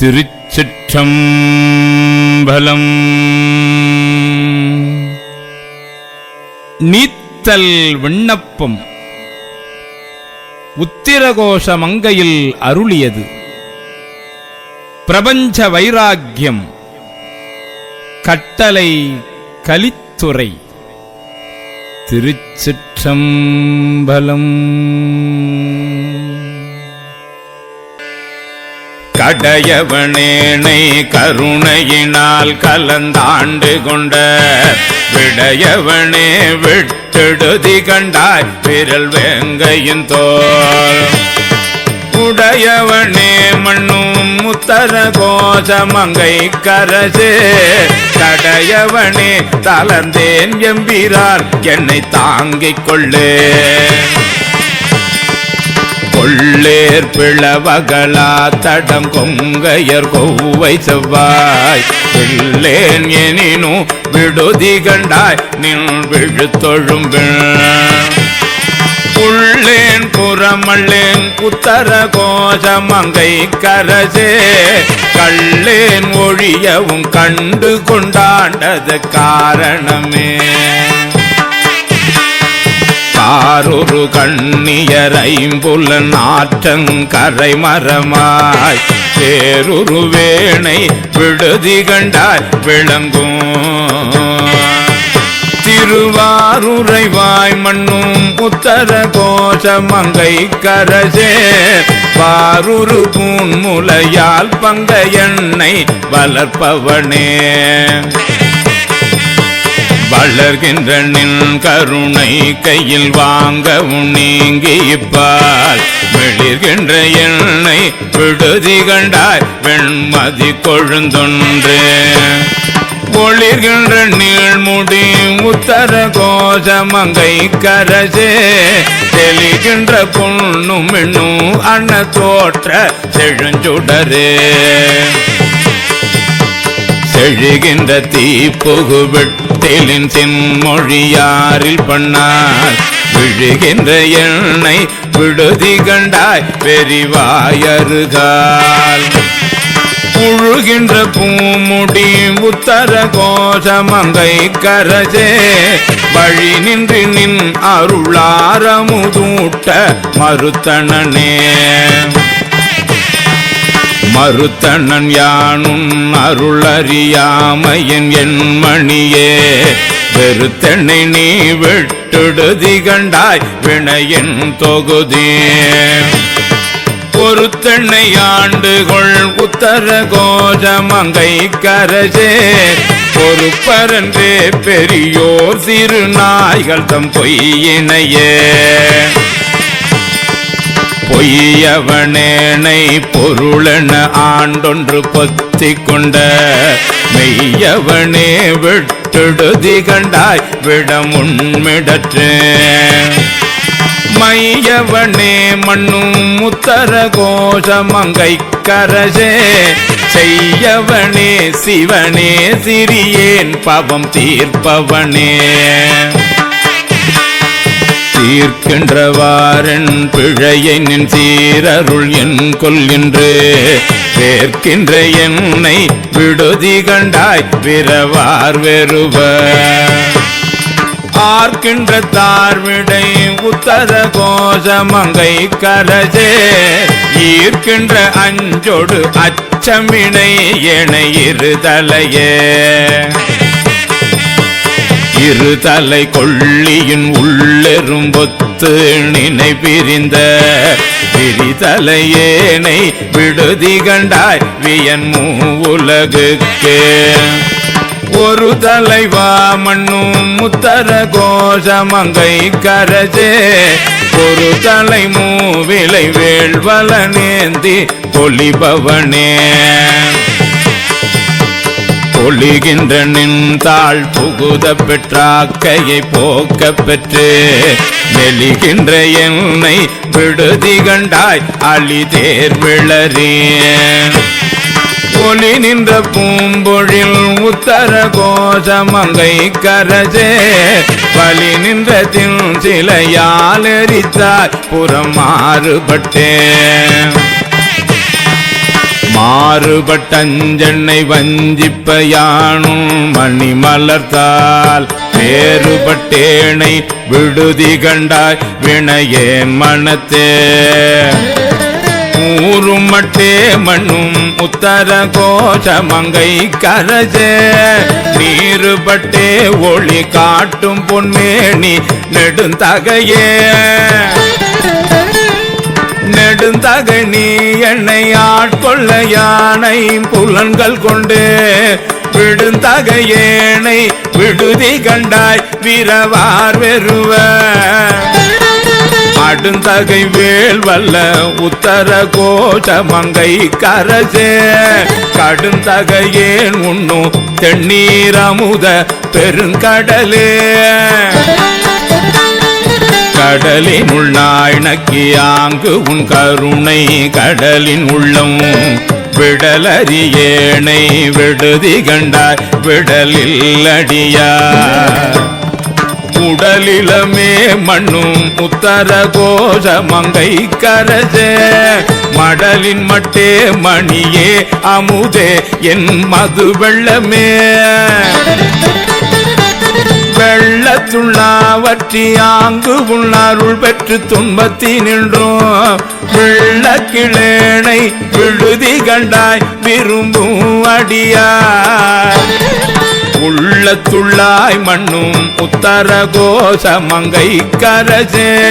திருச்சிற்றம்பலம். நீத்தல் விண்ணப்பம். உத்திரகோஷ மங்கையில் அருளியது. பிரபஞ்ச வைராக்கியம். கட்டளை கலித்துறை. திருச்சிற்றம்பலம். கடையவனேனை கருணையினால் கலந்தாண்டு கொண்ட விடையவனே விட்டெடுதி கண்டாய் விரல் வேங்கையின் தோல். உடையவனே மண்ணும் முத்தர கோஷமங்கை கரசே கடையவனே தளர்ந்தேன் எம்பிரார் என்னை தாங்கிக் கொள்ளே. கொள்ளேர் பிளவகளா தடம் கொங்கையர் கொவ்வை செவ்வாய். பிள்ளேன் எனினும் விடுதி கண்டாய் நின் விழுத்தொழும் உள்ளேன் புறமள்ளேன் புத்தர கோஷமங்கை கரசே. கள்ளேன் ஒழியவும் கண்டு கொண்டாண்டது காரணமே. காரொரு கண்ணியர் ஐம்புல நாற்றங்கரை மரமாய் வேறொரு வேணை விடுதி கண்டாய் விளங்கும். திருவாரூரைவாய் மண்ணும் உத்தர கோஷமங்கை கரசே. பாரூரு பூன்முலையால் பங்க எண்ணெய் வளர்ப்பவனே. வளர்கின்ற நின் கருணை கையில் வாங்கவும் நீங்கி இப்பால் வெளிர்கின்ற எண்ணை விடுதி கண்டாய் வெண்மதி கொழுந்தொன்று. ஒளிர்கின்ற நீழ்முடி உத்தர கோஷமங்கை கரசே. தெளிகின்ற பொண்ணும் இன்னும் அன்ன தோற்ற செழுஞ்சுடரே. செழுகின்ற தீப்புகு வெட்டிலின் தென்மொழியாரில் பண்ணார். விழுகின்ற எண்ணெய் விடுதி கண்டாய் பெரிவாயருகால். புழுகின்ற பூமுடி உத்தர கோஷமங்கை கரசே வழி நின்று நின் அருளாரமுதூட்ட மறுத்தனனே. மறுத்தனன் யானும் அருளறியாமையன் என் மணியே வெறுத்தெண்ணை நீ விட்டுடுதி கண்டாய் வினையின் தொகுதி. பொறுத்தெண்ணை ஆண்டுகொள் உத்தர கோஜமங்கை கரசே பொறுப்பரன்றே பெரியோர் சிறு நாய்கள் தம் பொய்யினையே பொய்யவனேனை பொருளென ஆண்டொன்று பொத்திக் கொண்ட மெய்யவனே விட்டுடுதி கண்டாய் விடம் உண்மிடற்றே மையவனே மண்ணும் முத்தர கோஷமங்கை கரசே செய்யவனே சிவனே சிறியேன் பவம் தீர்ப்பவனே. தீர்க்கின்றவாரன் பிழையை நின் சீரருள் என் கொல்கின்று. சேர்க்கின்ற என்னை விடுதி கண்டாய் பிறவார் வெறுவ ஆர்க்கின்ற தார்விடை உத்தர கோஷமங்கை கலஜே. ஈர்க்கின்ற அஞ்சொடு அச்சமினை என இருதலையே. இரு தலை கொள்ளியின் உள்ளெரும் ஒத்து நினை பிரிந்த பிரிதலையேனை விடுதி கண்டாய் வியன் மூவுலகுக்கு ஒரு தலைவா மண்ணும் முத்தர கோஷமங்கை கரஜே. ஒரு தலை மூவிலை வேள்வல நேந்தி பொலிபவனே ஒளிகின்ற நின்றாள் புகுத பெற்றாக்கையை போக்க பெற்று. நெலிகின்ற என்னை விடுதி கண்டாய் அழி தேர் விளறேன் ஒளி நின்ற பூம்பொழில் உத்தர கோஷமங்கை கரஜே. பலி நின்ற தின் சிலையால் எரித்தாய் புறம் மாறுபட்டேன் மாறுபட்டஞ்சென்னை வஞ்சிப்ப யானும் மணி மலர்த்தால் வேறுபட்டேனை விடுதி கண்டாய் வினையே மனத்தே ஊரும் மட்டே மண்ணும் உத்தர கோஷமங்கை கரஜே. நீருபட்டே ஒளி காட்டும் பொன்மேனி நெடுந்தகையே. நெடுந்தகை என்னை ஆட்கொள்ள யானை புலன்கள் கொண்டு விடுந்தகையேனை விடுதி கண்டாய் விரவார் வெறுவ அடுந்தகை வேல் வல்ல உத்தர கோஷ மங்கை கரசே கடுந்தகையேன் உண்ணும் தென்னீரமுத பெருங்கடலே. கடலின் உள்ளாய் நக்கியாங்கு உன் கருணை கடலின் உள்ளம். விடலறியேனை விடுதி கண்டாய் விடலில் அடியா உடலிலமே மண்ணும் உத்தர கோஷ மங்கை கரசே மடலின் மட்டே மணியே அமுதே என் மது வெள்ளமே வெள்ளத்துள்ளாவற்றியாங்கு உள்ளாருள் பெற்று துன்பத்தி நின்றோம். வெள்ளக்கிழேனை விழுதி கண்டாய் விரும்பும் அடியார். உள்ளத்துள்ளாய் மண்ணும் உத்தர கோஷ மங்கை கரசே.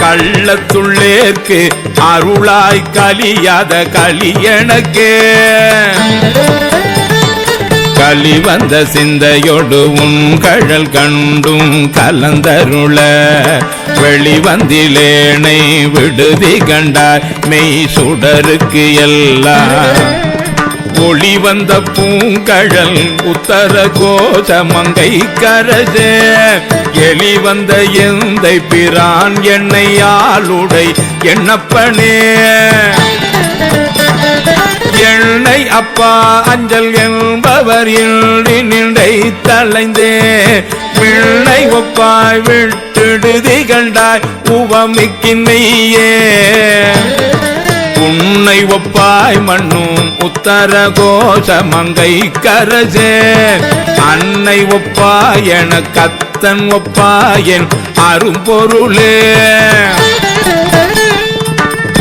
கள்ளத்துள்ளேற்கு அருளாய் கலியாத கலியனக்கே களி வந்த சிந்தையொடு உன் கழல் கண்டும் கலந்தருள. வெளிவந்திலேனை விடுதி கண்டாய் மெய் சுடருக்கு எல்லாம் ஒளி வந்த பூங்கழல் உத்தர கோஷ மங்கை கரசே எலி வந்த எந்தை பிரான் என்னை ஆளுடை என்னப்பனே. எண்ணை அப்பா அஞ்சல் என்பவர் இன்றி நின்றை தலைந்தே பிள்ளை ஒப்பாய் விட்டுடுதி கண்டாய் உவமிக்கின்னையே உன்னை ஒப்பாய் மண்ணும் உத்தர கோஷ மங்கை கரசே அன்னை ஒப்பாய் என கத்தன் ஒப்பாயன் அரும்பொருளே.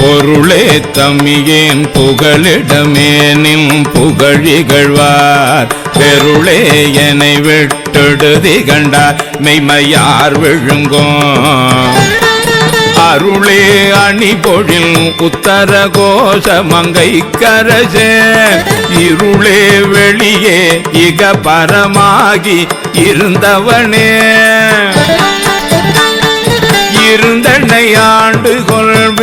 பொருளே தமியேன் புகழிடமே நின் புகழிகழ்வார் பெருளே என்னை விட்டெடுதி கண்டார். மெய்மையார் விழுங்கோம். அருளே அணி பொழில் உத்தர கோஷ மங்கை கரசே. இருளே வெளியே இக பரமாகி இருந்தவனே.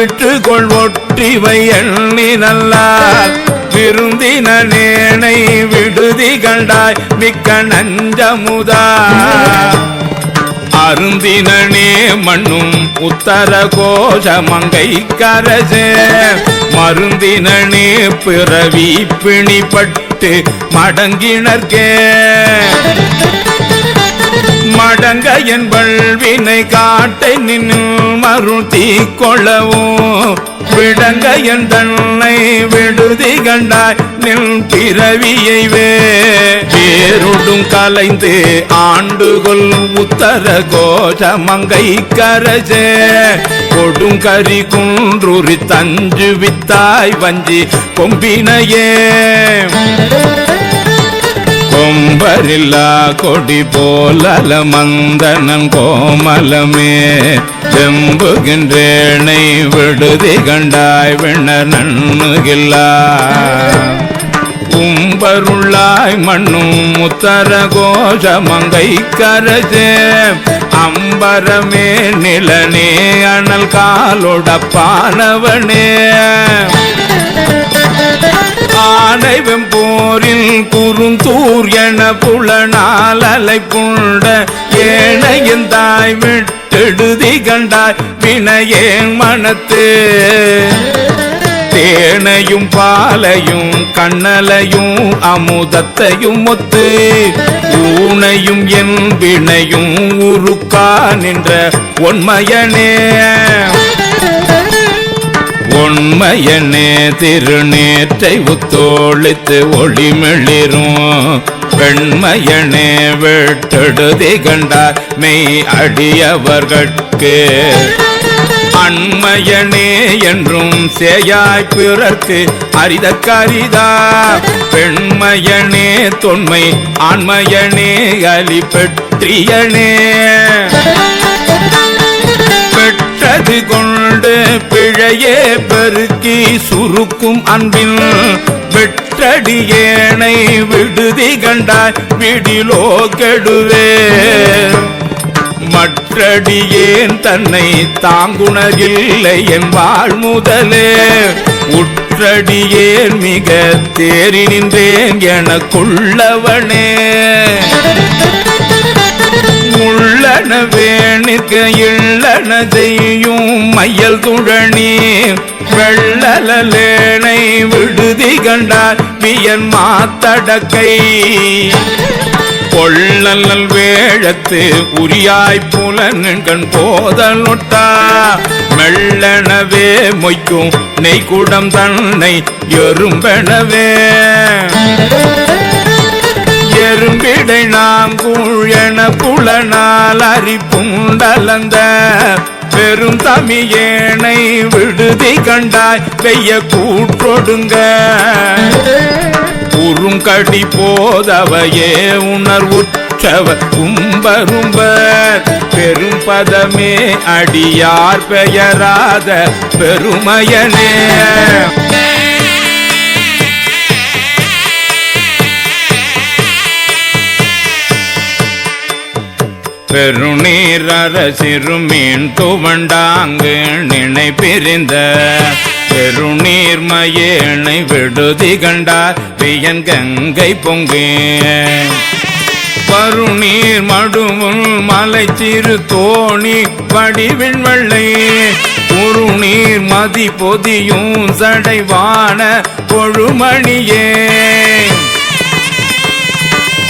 விட்டு கொள் ஒற்றிவை எண்ணி நல்லார். விருந்தினேனை விடுதி கண்டாய் மிக்க நஞ்சமுதா அருந்தினே மண்ணும் உத்தர கோஷ மங்கை கரசே. மருந்தினே பிறவி பிணிப்பட்டு மடங்கினர்கே மடங்க என் வல்வினை காட்டை நின்று மருத்தி கொள்ளவும் விடங்க என் தன்னை விடுதி கண்டாய் நின் பிறவியை வேருடும் கலைந்து ஆண்டுகொள் உத்தர கோஷ மங்கை கரசே கொடுங்கரி குன்றுரி தஞ்சு வித்தாய் வஞ்சி கொம்பினையே. கொம்பரில்லா கொடி போலல மந்தனம் கோமலமே. செம்புகின்றேனை விடுதி கண்டாய் விண்ண நண்ணுகில்லா. கும்பருள்ளாய் மண்ணும் முத்தர கோஷ மங்கை கரசே அம்பரமே நிலனே அனல் காலோட காலொடப்பானவனே ஆனை வெம்போரில் குறுந்தூர் என புலனால் அலை புண்ட ஏனையின் தாய் விட்டெடுதி கண்டாய் வினையேன் மனத்து. தேனையும் பாலையும் கண்ணலையும் அமுதத்தையும் ஒத்து ஊனையும் என் வினையும் உருக்கா நின்ற ஒன்மையனே பொன்மையனே திருநேற்றை உத்தோழித்து ஒளிமிளிரும். வெண்மையனே விட்டெடுதி கண்டார் மெய் அடியவர்கட்கு. அண்மையனே என்றும் சேயாய் பிறர்க்கு அரித கரிதா. பெண்மையனே தொன்மை ஆண்மையனே அலி பெற்றியனே. பெற்றது கொண்டு பிழையே பெருக்கி சுருக்கும் அன்பின் வெற்றடியேனை விடுதி கண்டாய் விடிலோ கெடுவே. மற்றடியேன் தன்னை தாங்குணரில்லை என் வாழ் முதலே. உற்றடியேன் மிக தேறி நின்றேன் எனக்குள்ளவனே இல்லன வேணிக்க இல்லன செய்யும் மையல் துழனி வெள்ளலேனை விடுதி கண்டார் வியன் மாத்தடக்கை. கொள்ளல் வேழத்து உரியாய் புலன்கண் போதல் நொட்டா மெல்லனவே மொய்க்கும் நெய்குடம் தன்னை எறும்பெனவே. எறும்பிடை நாம் புலனால் அரிப்புண்டலந்த பெரும் தமியேனை விடுதி கண்டாய் வெய்ய கூற்றொடுங்க. உறுங்கடி போதவையே உணர்வுற்றவ கும்பரும்பர் பெரும் பதமே அடியார் பெயராத பெருமையனே. பெருநீர் அரசிறுமீன் துவண்டாங்கு நினை பிரிந்த. பெருநீர் மயேனை விடுதி கண்டார் பியன் கங்கை பொங்கு. பருநீர் மடுமுள் மலை சிறு தோணி வடிவின் வெள்ளை. குறுநீர் மதி பொதியும் சடைவான கொழுமணியே.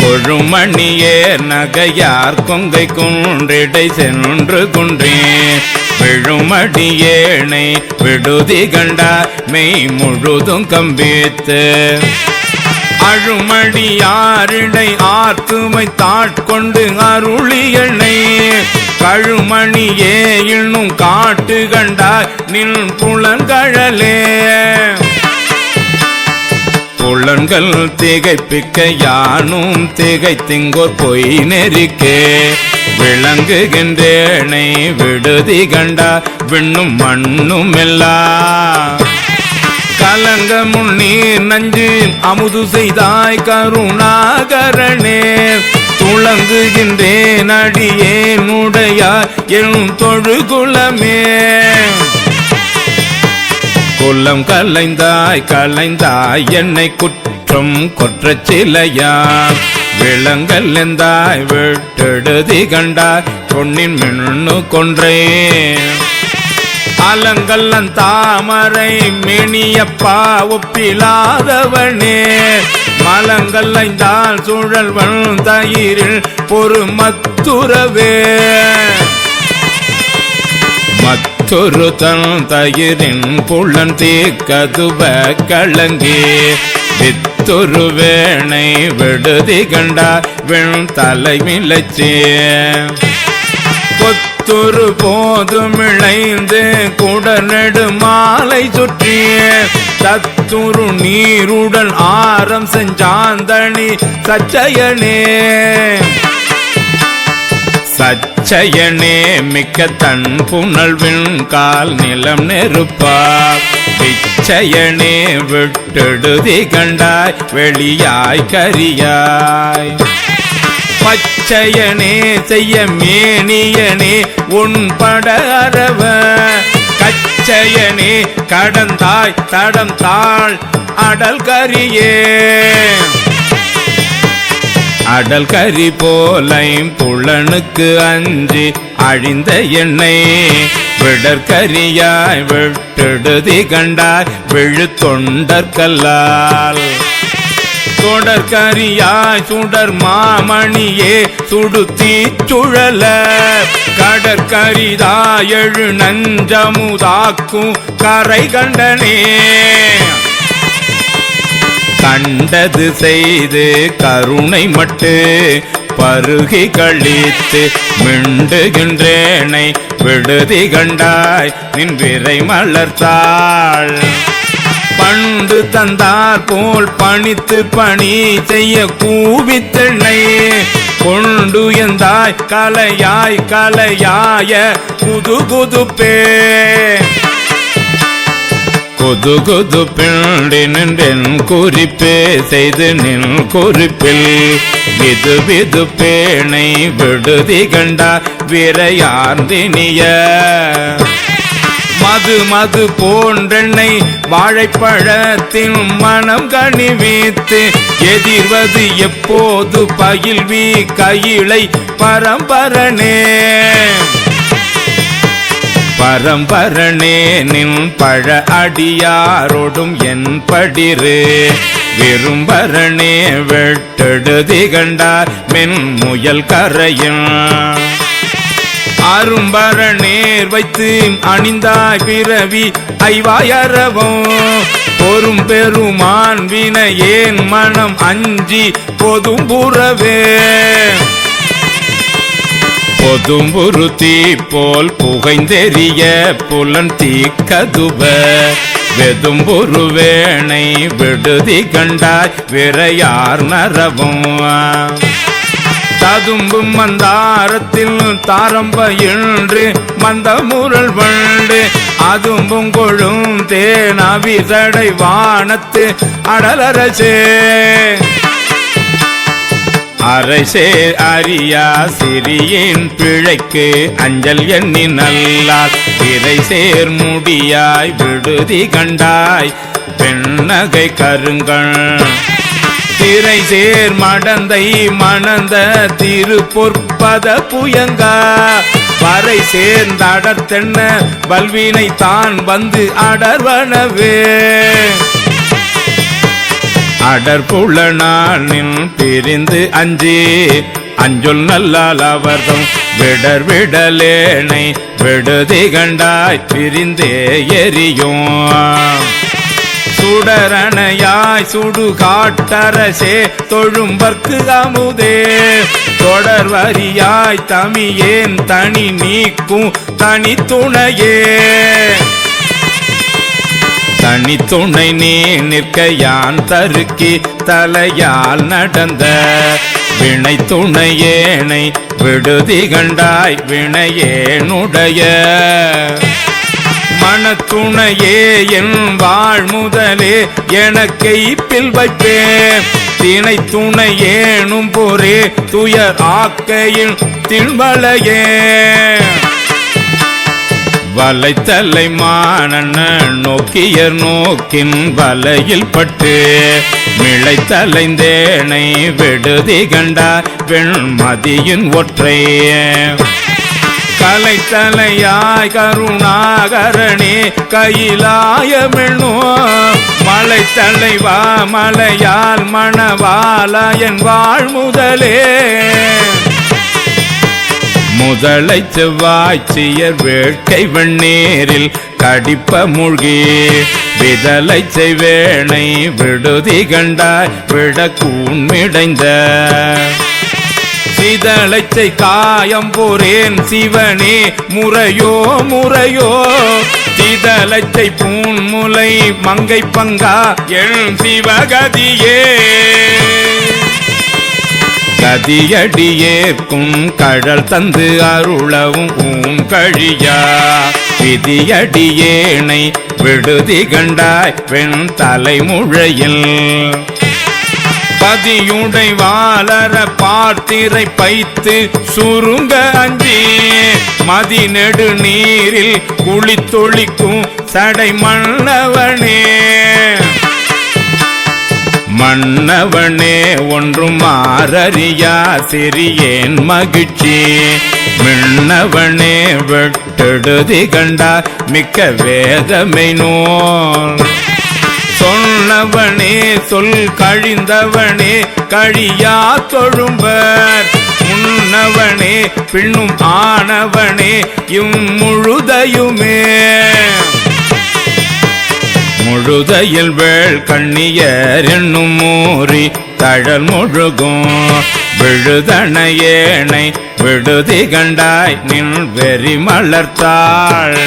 கொழுமணியே நகையார் கொங்கை குன்றிடை சென்று குன்றே விழுமடியேனை விடுதி கண்டா மெய் முழுதும் கம்பித்து. அழுமடியாரிடை ஆத்துமை தாட்கொண்டு அருளியனை கழுமணியே இன்னும் காட்டு கண்டாய் நின் புலங்கழலே புலன்கள் திகைப்பிக்க யானும் திகைத்திங்கோர் பொய் நெறிக்கே. விளங்குகின்றேனை விடுதி கண்டா விண்ணும் மண்ணும் எல்லா கலங்க முன்னீர் நஞ்சு அமுது செய்தாய் கருணாகரணே துளங்குகின்றேன் அடியே அடியேனுடையார் எழும் தொழுகுலமே. குலம் கலைந்தாய் கலைந்தாய் என்னை குற்றம் கொற்ற சிலையா விலங்கல் எந்தாய் விட்டெடுதி கண்டாய் பொன்னின் மின்னு கொன்றே அலங்கல்லன் தாமரை மினியப்பா ஒப்பிலாதவனே. மலங்கல்லைந்தால் சுழல்வன் தயிரில் பொறுமத்துறவே. மற்றொரு தன் தயிரின் புள்ளன் தீக்கதுப கலங்கி. வித்தொரு வேணை விடுதி கண்டா வெண் தலைமிலச்சே கொத்துரு போதும் இழைந்து குடநெடு மாலை சுற்றிய தத்துரு நீருடன் ஆரம் செஞ்சாந்தணி சச்சயனே. சச்சையனே மிக்க தன் புனல்வின் கால் நிலம் நெருப்பார். பிச்சையனே விட்டெடுதி கண்டாய் வெளியாய் கரியாய். பச்சையனே செய்ய மேனியனே உன் பட அரவ கச்சையனே கடந்தாய் தடம் தாழ் அடல் கரியே. அடல் கரி போலையும் புலனுக்கு அஞ்சி அழிந்த எண்ணெய் விடற்கரியாய் விட்டெடுதி கண்டார் விழுத்தொண்டற்கல்லால். தொண்டற்கல்லால் சுடர் மாமணியே சுடுத்தி சுழல. கடற்கரிதாயழு நஞ்சமுதாக்கும் கரை கண்டனே. கண்டது செய்து கருணை மட்டு பருகி கழித்து மிண்டுகின்றேனை விடுதி கண்டாய் நின் விரை மலர்த்தாள் பண்டு தந்தார் போல் பணித்து பணி செய்ய கூவித்தெண்ணை கொண்டு எந்தாய் கலையாய் கலையாய குது குதுப்பே கொது கொது பிண்டி நின்றென் குறிப்பே செய்து நின் குறிப்பில். விது விது பேணை விடுதி கண்டா விரையார்ந்தினிய. மது மது போன்றெண்ணை வாழைப்பழத்தின் மனம் கணிவித்து எதிர்வது எப்போது பயில்வி கையிலை பரம்பரனே. பரம்பரனே நின் பழ அடியாரோடும் என் படிரு விரும்பரணே வெட்டெடுதி கண்டார் மென் முயல் கரையும் அரும்பர நேர் வைத்து அணிந்தாய் பிறவி ஐவாயரவும். பொறும் பெருமான் வின ஏன் மனம் அஞ்சி பொதும் புறவே பொதும்புரு தீ போல் புகைந்தெறிய புலன் தீக்கதுவ. வெதும்புரு வேணை விடுதி கண்டாய் விரையார் நரவும். ததும்பும் மந்தாரத்தில் தாரம்ப இன்று மந்த முரல் வண்டு. அதும்பும் கொழும் தேனாவிசடை வானத்து அடலரசே. அரசே அரியா சிறியின் பிழைக்கு அஞ்சல் எண்ணி நல்லார். இறை சேர் முடியாய் விடுதி கண்டாய். பெண்ணகை கருங்கள் திரை சேர் மடந்தை மணந்த திருப்பொற்பத புயங்கா. வரை சேர்ந்தடத்தென்ன வல்வினை தான் வந்து அடர்வனவே. அடற்புலனானின் பிரிந்து அஞ்சி அஞ்சொல் நல்லால் அவர்தம் விடர் விடலேனை விடுதி கண்டாய் பிரிந்தே எரியும். சுடரணையாய் சுடு காட்டரசே தொழும்பர்க்கு அமுதே. தொடர் வரியாய் தமியேன் தனி நீக்கும் தனி துணையே தனி துணை நீ நிற்க யான் தருக்கி தலையால் நடந்த வினை துணையேனை விடுதி கண்டாய் வினையேனுடைய மனத்துணையே என் வாழ் முதலே எனக்கை பில் வைப்பேன். திணை துணை ஏனும் பொரே துயர் ஆக்கையில் திண்பலையே வலைத்தலை மானண்ண நோக்கியர் நோக்கின் வலையில் பட்டு மிளைத்தலைந்தேனை விடுதி கண்டார் வெண்மதியின் ஒற்றை. கலைத்தலையாய் கருணாகரணே கையிலாயமெண்ணோ மலை தலைவா மலையால் மணவாலயன் வாழ் முதலை செவ்வாய்ச்சியர் வேட்கை வெண்ணீரில் கடிப்ப மூழ்கி. விதலை செய்வேனை விடுதி கண்டாய் விட கூண்மிடைந்த சிதளைச்சை காயம் போரேன் சிவனே முறையோ முறையோ. சிதலைச்சை பூன்முலை மங்கை பங்கா என் சிவகதியே. கதியடியேற்கும் கழல் தந்து அருளவும் ஊன் கழியா. விதியடியேனை விடுதி கண்டாய் பெண் தலைமுழையில் பதியுடை வாளர பார்த்திரை பைத்து சுருங்க அஞ்சி. மதி நெடு நீரில் குளித்தொழிக்கும் சடை மன்னவனே மன்னவனே ஒன்றும் மாறறியா? சிறியேன் மகிழ்ச்சி. மின்னவனே வெட்டெடுதி கண்டா மிக்க வேதமை நோல். சொன்னவனே சொல் கழிந்தவனே கழியா தொழும்பர். முன்னவனே பின்னும் ஆனவனே இம்முழுதையுமே. முழுதையில் வேள் கண்ணியர் என்னும் மூறி தழல் முழுகும். விழுதனையேனை விடுதி கண்டாய் நின் வெறி மலர்த்தாள்.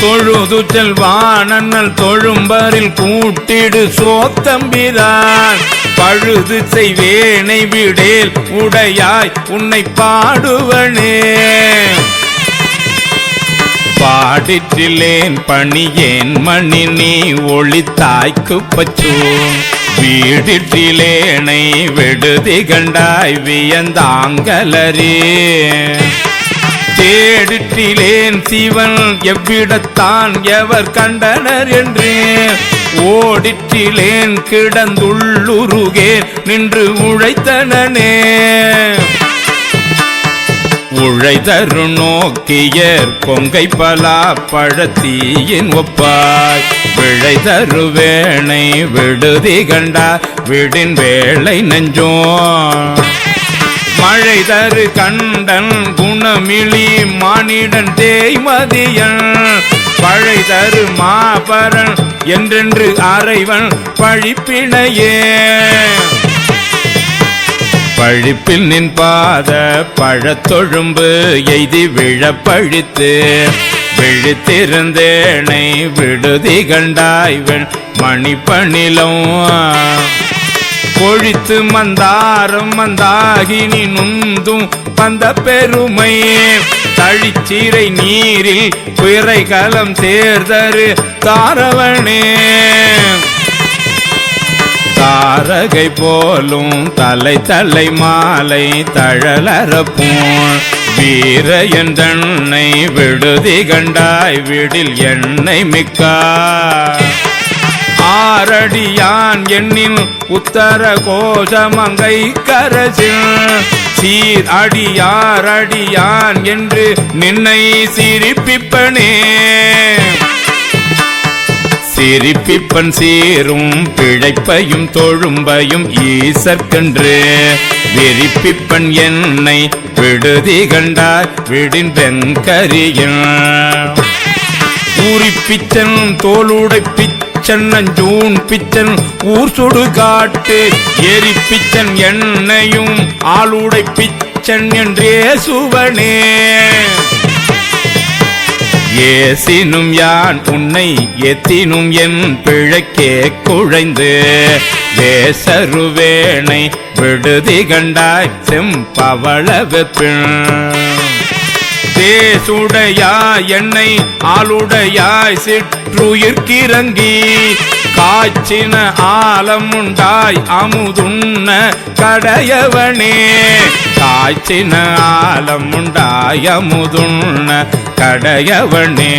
தொழுது செல்வானல் தொழும்பரில் கூட்டிடு சோத்தம்பிரான். பழுது செய்வேனை விடேல் உடையாய் உன்னை பாடுவனே. பாடிற்றிலேன் பணியேன் மணி நீ ஒளித்தாய்க்கு பச்சூன் வீடிற்றிலேனை விடுதி கண்டாய் வியந்தாங்கலரே. தேடிற்றிலேன் சிவன் எவ்விடத்தான் எவர் கண்டனர் என்று. ஓடிற்றிலேன் கிடந்துள்ளுருகேன் நின்று உழைத்தனனே. உழை தரு நோக்கியர் கொங்கை பலா பழத்தீயின் ஒப்பாய். விழை தரு வேணை விடுதி கண்டா விடின் வேளை நெஞ்சோ மழை தரு கண்டன் குணமிழி மானிடன் தேய்மதியன். பழை தரு மாபரன் என்றென்று அறைவன் பழிப்பினையே. பழிப்பில் நின் பாத பழத்தொழும்பு எய்தி விழப்பழித்து விழித்திருந்தேனை விடுதி கண்டாய்வன் வெண் பொழித்து மந்தாரம் மந்தாகினி நுந்தும் வந்த பெருமையே தழிச்சீரை நீரில் பிறை கலம் சேர்தரு தாரவனே. தாரகை போலும் தலை தலை மாலை தழலறப்போன் வீர என்றென்னை விடுதி கண்டாய் விடில் எண்ணெய் மிக்காய். ஆரடியான் எண்ணின் உத்தர கோஷமங்கை கரசில் சீர் அடியார் அடியான் என்று நின்னை சிரிப்பிப்பனே. சிரிப்பிப்பன் சேரும் பிழைப்பையும் தொழும்பையும் ஈசற்கன்று. விரிப்பிப்பன் என்னை விடுதி கண்டார் விடின் வெங்கரியின் ஊரிப்பிச்சன் தோளுடை பிச்சன் நஞ்சூன் பிச்சன் ஊர் சுடு காட்டு. எரிப்பிச்சன் என்னையும் ஆளுடை பிச்சன் என்றே சுவனே. ஏசினும் யான் உன்னை எத்தினும் என் பிழைக்கே குழைந்து வேசருவேனை விடுதி கண்டாய் செம்பவள தேசுடையாய் என்னை ஆளுடையாய் சிற்றுயிர்க்கிறங்கி காய்ச்சின ஆலமுண்டாய் அமுதுண்ண கடையவனே. காய்ச்சின ஆலமுண்டாய் அமுதுண்ண கடையவனே.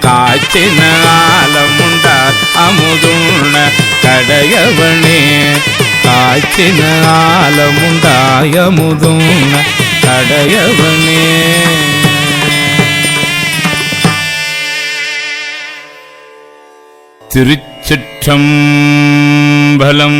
காய்ச்சின ஆலமுண்டாய் அமுதுண்ண கடையவனே. காய்ச்சின ஆலமுண்டாய் அமுதுண்ண கடையவனே. திருச்சி चिट्ठम् बलम्।